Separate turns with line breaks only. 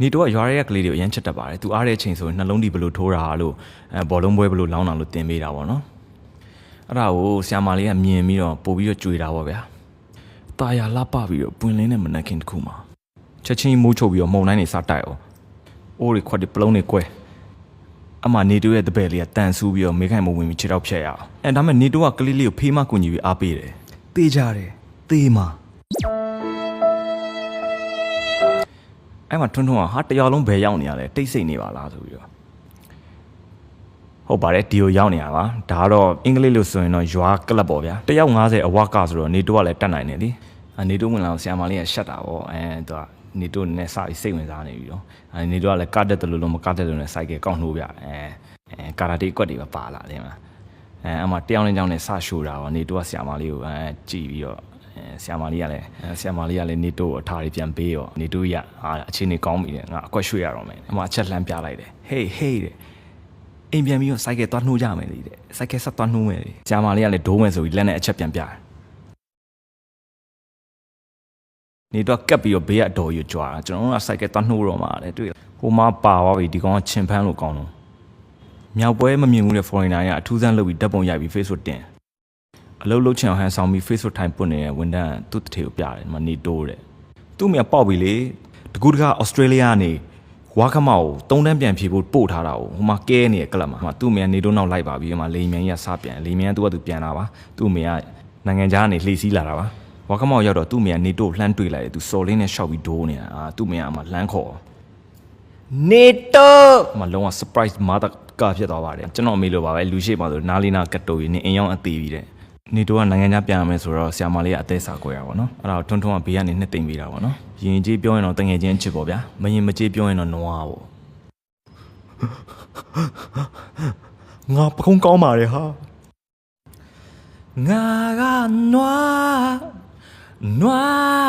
နေတော့ရွာရဲကလေးတွေကိုအရင်ချက်တတ်ပါတယ်သူအားတဲ့အချိန်ဆိုရင်နှလုံးဒီဘယ်လိုထိုးတာလို့အဲဘောလုံးပွဲဘယ်လိုလောင်းတာလို့တင်ပေးတာပေါ့နော်အဲ့ဒါကိုဆ iam မလေးကမြင်ပြီးတော့ပို့ပြီးတော့ကြွေတာပေါ့ဗျာตาရလှပပြီးတော့ပွင့်လင်းတဲ့မနက်ခင်းတစ်ခုမှာချက်ချင်းမိုးချုပ်ပြီးတော့မှုန်တိုင်းနေစတိုက်အောင်အိုးတွေခွက်တွေပလုံးတွေကွဲအမနေတိုးရဲ့တပည့်လေးကတန်ဆူးပြီးတော့မေခိုင်မဝင်ပြီးခြေတော့ဖြတ်ရအောင်အဲဒါမဲ့နေတိုးကကလေးလေးကိုဖေးမကူညီပြီးအားပေးတယ်တေးကြတယ်တေးမှာ အဲ့မှာထွန်းထွန်းကဟာတရောက်လုံးဘယ်ရောက်နေရလဲတိတ်ဆိတ်နေပါလားဆိုပြီးတော့ဟုတ်ပါတယ်ဒီကိုရောက်နေရပါဒါကတော့အင်္ဂလိပ်လို့ဆိုရင်တော့ရွာကလပ်ပေါ့ဗျာတယောက်90အဝကဆိုတော့နေတိုးကလည်းတက်နိုင်တယ်လीအနေတိုးဝင်လာဆရာမလေးကရှက်တာပေါ့အဲသူကနေတိုးနဲ့စပြီးစိတ်ဝင်စားနေပြီတော့အနေတိုးကလည်းကတ်တက်တယ်လို့လို့မကတ်တက်တယ်လို့လည်းစိုက်ကကောက်နှိုးပြအဲအဲကာရာတေကွက်တွေပဲပါလာတယ်မှာအဲအမှတယောက်နဲ့ကြောင်းနဲ့စရှိုးတာပေါ့နေတိုးကဆရာမလေးကိုအဲကြည်ပြီးတော့အဲ ဆရာမလေးကလည်းအဲဆရာမလေးကလည်းနေတိုးကိုအထားတွေပြန်ပေးရောနေတိုးရအာအချင်းနေကောင်းပြီလေငါအကွက်ရွှေ့ရတော့မယ်အမှအချက်လှမ်းပြလိုက်တယ်ဟေးဟေးတဲ့အိမ်ပြန်ပြီးတော့စိုက်ကသွားနှိုးကြမယ်လေတဲ့စိုက်ကဆက်သွားနှိုးမယ်လေဆရာမလေးကလည်းဒိုးမယ်ဆိုပြီးလက်နဲ့အချက်ပြန်ပြတယ်နေတော့ကပ်ပြီးတော့ဘေးကအတော်ကြီးကြွားတာကျွန်တော်တို့ကစိုက်ကသွားနှိုးတော့မှာလေတွေ့လားဟိုမှာပါသွားပြီဒီကောင်ကချင်ဖန်းလို့ကောင်းတော့မြောက်ပွဲမမြင်ဘူးတဲ့ foreigner ကအထူးဆန်းလုပ်ပြီးဓာတ်ပုံရိုက်ပြီး Facebook တင် အလုပ်လုပ်ချင်အောင်ဟန်ဆောင်ပြီး Facebook ထိုင်ပွတ်နေတဲ့ဝန်ထမ်းသူ့တထေကိုပြတယ်ဒီမှာနေတိုးတဲ့သူ့မြပေါက်ပြီလေတကူတကဩစတြေးလျကနေဝါခမောက်ကိုတုံးတန်းပြန်ဖြေဖို့ပို့ထားတာကိုဟိုမှာကဲနေတဲ့ကလပ်မှာဟိုမှာသူ့မြနေတိုးနောက်လိုက်ပါပြီးဟိုမှာလေမြန်ကြီးကစပြန်လေမြန်ကသူ့ကသူပြန်လာပါသူ့မြကနိုင်ငံခြားကနေလှေစီးလာတာပါဝါခမောက်ရောက်တော့သူ့မြကနေတိုးလှမ်းတွေ့လိုက်တယ်သူစော်လင်းနဲ့ရှောက်ပြီးဒိုးနေတာအာသူ့မြကမှလှမ်းခေါ်နေတော့မလုံးဝ surprise mother ကဖြစ်သွားပါတယ်ကျွန်တော်အမေလိုပါပဲလူရှိပါဆိုနားလီနာကတ်တိုကြီးနေအင်ရောက်အသေးပြီတဲ့ နေတော့ကနိုင်ငံခြားပြန်ရမယ်ဆိုတော့ဆရာမလေးကအသေးစာကွဲရပါတော့အဲ့ဒါကိုထွန်းထွန်းကဘေးကနေနှစ်သိမ့်ပေးတာပေါ့နော်ရင်ကြီးပြောရင်တော့တငယ်ချင်းချစ်ပေါ့ဗျာမရင်မကြီးပြောရင်တော့နွားပေါ့ငါပကုံးကောင်းပါတယ်ဟာငါကနွားနွား